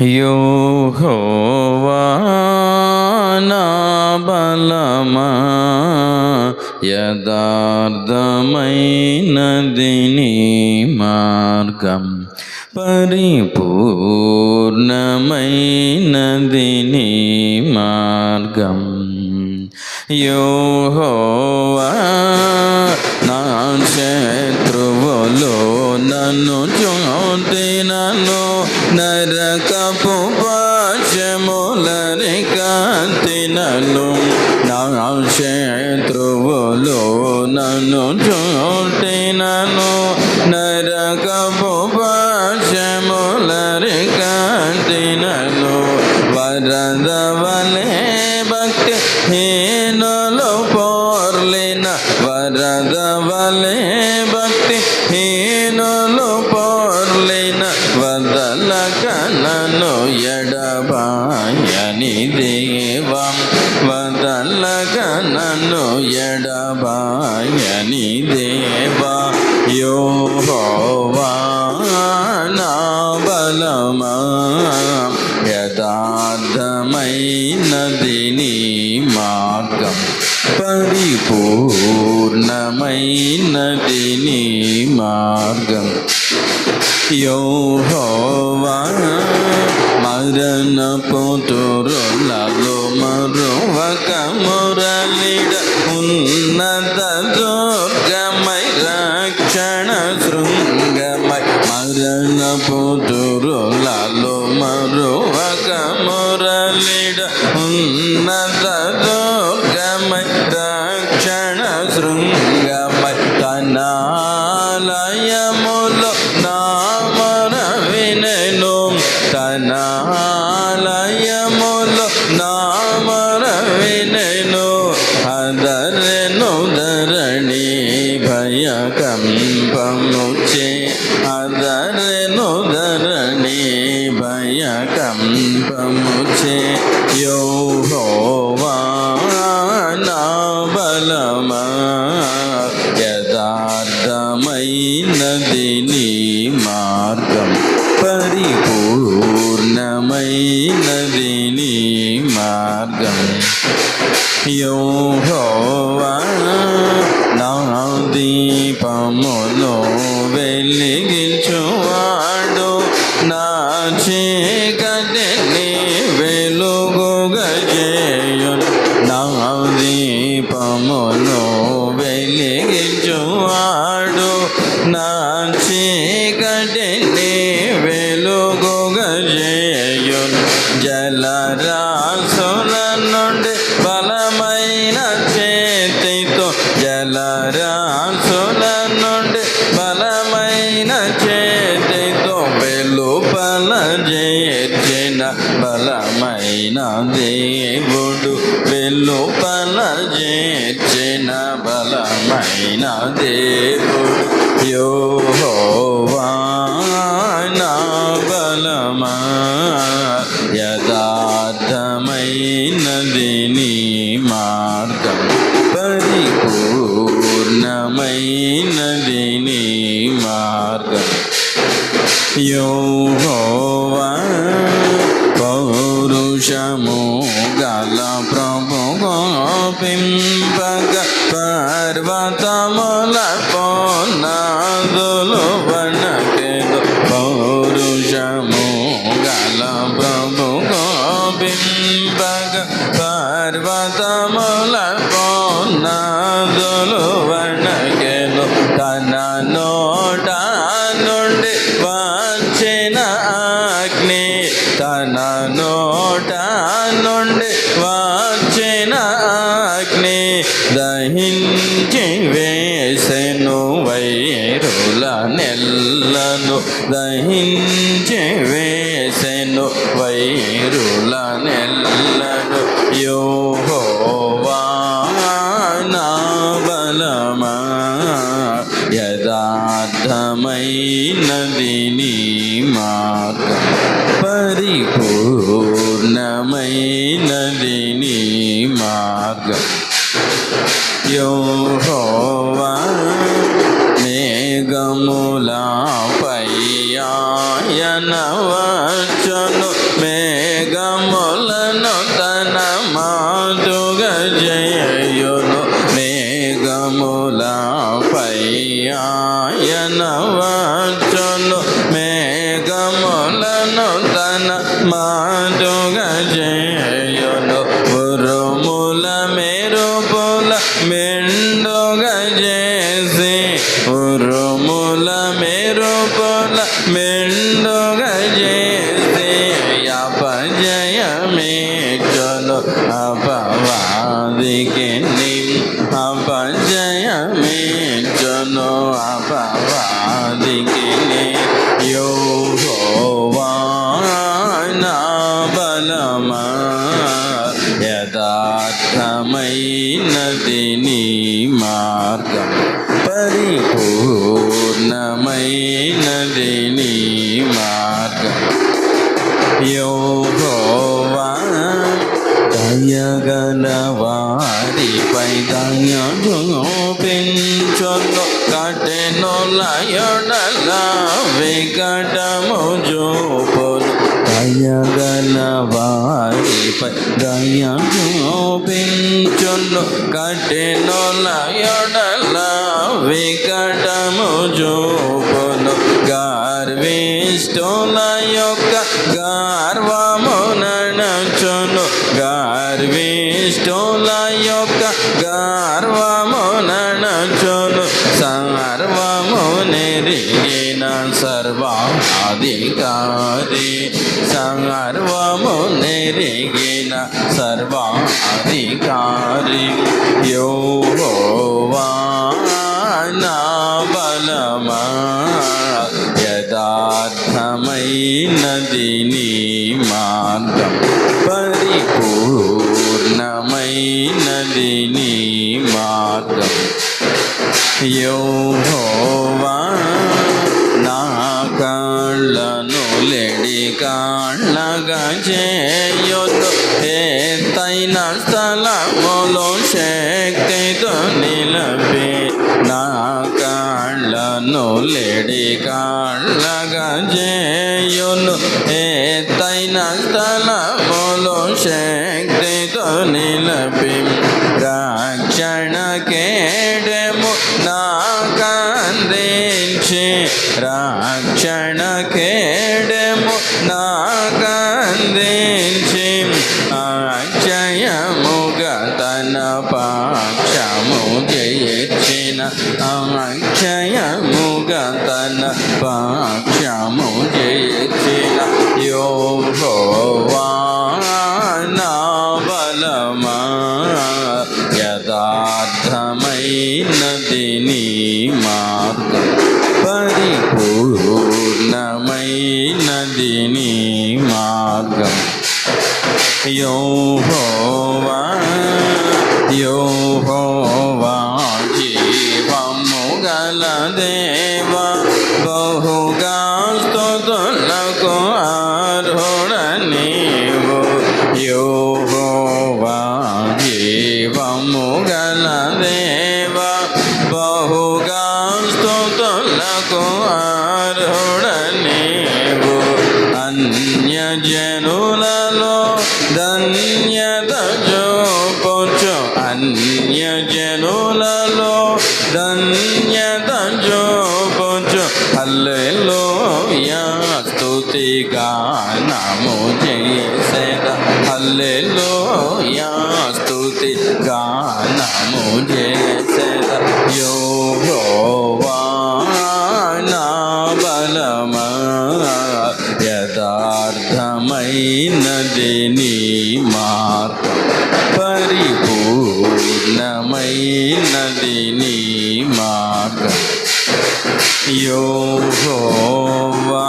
యోహోవా నా బలమా యథార్థమైనది మార్గం పరిపూర్ణమైనది నీ మార్గం యోహోవా నా శత్రువులో నన్ను చూటి నన్ను నరకపు పాశములని కాంతినను నా శత్రువులు నన్ను చూటినను నరకపు పాశములని కాంతినను వరద వలే భక్తి హీనులు పోర్లిన వరదవలే భక్తి హీనులు వదల ఎడబాయని దేవం వదల కనను ఎడబాయని దేవా యోహోవా నా బలమా యథార్థమైనది నీ మార్గం పరిపూర్ణమైనది నీ మార్గం. యోహోవా మరణ పోతురులలో మరువక మురళిడ ఉన్నత దుర్గమై రక్షణ శృంగమై మరణ పోతురులలో మరువక మురళిడ ఉన్నత దుర్గ అదరెను ధరణి భయకంపముచే. అదరెను ధరణి భయకంపముచే. యోహోవా నా బలమా యథార్థమైనది నీ మార్గం పరిపూర్ణమైనది నీ మార్గం. యోహోవా লেগে బలమైన దేవుడు వెలుపల చేర్చిన బలమైన దేవుడు. యోహోవా నా బలమా యథార్థమైనది నీ మార్గం. పరిపూర్ణమైనది నీ మార్గం. యోహోవా పౌరుషము గల ప్రభు గోపింపగ పర్వతముల పొన్నాదులు వనకెదు పౌరుషము వైరులను దహించి వేసెను వైరుల నెల్లను. యోహోవా నా బలమా యథార్థమైనది నీ మార్గం. పరిపూర్ణమైనది నీ మార్గం. యోహోవా జయయును మేఘములపై ఆయనవచ్చును మేఘములను తన మాదుగ జయయును. ఉరుముల మెరుపుల మెండుగ జయ అపవాదికి నీ యోహోవా నా బలమా యథార్థమైనది నీ మార్గం పరిపూర్ణమైనది నీ మార్గం. యోహోవా దయగల వారిపై దయ కటెనుల యొడల వికటము చూపును దయగల వారిపై దయ చూపించును కటెనుల యొడల వికటము చూపును గర్విష్ఠుల యొక్క గర్వమునచును గర్విష్ఠుల యొక్క గర్వమునచును సార్ సర్వాధికారి సర్వము నెరిగిన సర్వాధికారి యోహోవా నా బలమా యథార్థమైనది నీ మార్గం పరిపూర్ణమైనది నీ మార్గం. యోహోవా కాళ్ళగా చేయొద్దు ఎత్తైన స్థలములో శక్తితో నిలపి నా కాళ్ళను లెడి కాళ్ళగా చేయును ఎత్తైన స్థలములో శక్తితో నిలపి యథార్థమైనది నీ మార్గం. పరిపూర్ణమైనది నీ మార్గం. యోహోవా యోహోవా జీవము గలదే. స్తుతులకు ఆరుడనేవు నీవు అన్యజనులలో ధన్యత చూపొచ్చు. అన్యజనులలో ధన్యత చూపొచ్చు. హల్లెలూయా స్తుతి గానము చేసేద. హల్లెలూయా స్తుతి గానము చేసేద. యో పరిపూర్ణమైనది మార్ పరిపూర్ణమైనది మార్ యోహోవా